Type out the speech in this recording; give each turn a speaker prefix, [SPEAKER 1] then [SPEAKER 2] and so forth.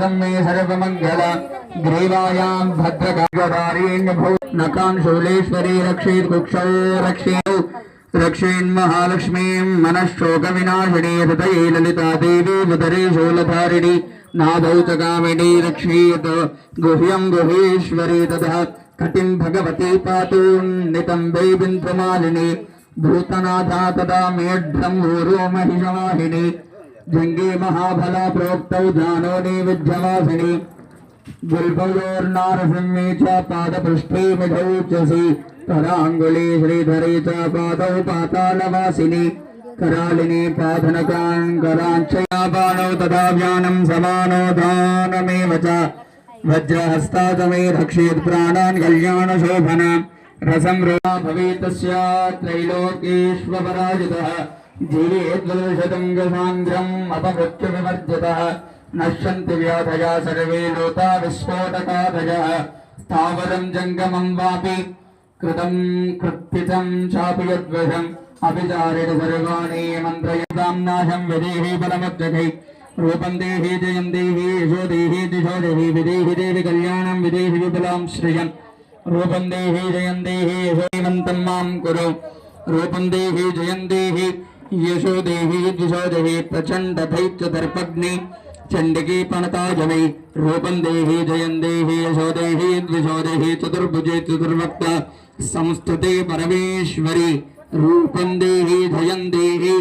[SPEAKER 1] शतं मे सर्वमङ्गल ग्रीवायां भद्रगारीण्यभू नकान् शूलेश्वरी रक्षेत् कुक्षौ रक्षेत् रक्षेन्महालक्ष्मीं मनःशोकविनाशिनी हृदये ललिता देवी उदरे शूलधारिणी नादौ च कामिनी रक्षेत् गुह्यं गुहेश्वरी तथा कटिं भगवती पातु नितम्बे बिन्दुमालिनी भूतनाथा तदा मेढ्रं ऊरो महिषवाहिनी जङ्गे महाफला प्रोक्तौ जानोनि विद्यवासिनी। गुल्बयोर्नारसिंहे च पादपृष्ठे मिढौ च सि कराङ्गुले श्रीधरे च पादौ पातालवासिनि। करालिने पाधनकाङ्कराञ्चयापाणौ तथा व्यानं समानो च। वज्रहस्तादमे रक्षेत् प्राणान् कल्याणशोभन। रसं भवेत् जीवेद्वलशतं गसान्द्रम् अपमृत्युविवर्जितः नश्यन्ति व्याधया सर्वे लोता विस्फोटकादयः स्थावरं जङ्गमं वापि कृतं कृत्थितं चापि यद्वशम् अभिचारेण सर्वाणि मन्त्रयतां नाशं विदेहि बलमुच्चकै रूपं देहि जयं देहि यशो देहि दिशो देहि विदेहि देवि कल्याणं विदेहि विपुलां श्रियम् रूपं देहि जयं देहि यशोवन्तं मां कुरु रूपं देहि जयं देहि यशो देवी दिशोदवी प्रचंड दैत्य दर्पग्नि चंडकी प्रणता जमी रूपम देवी जयं देवी यशो देवी द्विशो देवी चतुर्भुजे चतुर्वक्ता संस्थते परमेश्वरी रूपम देवी जयं देवी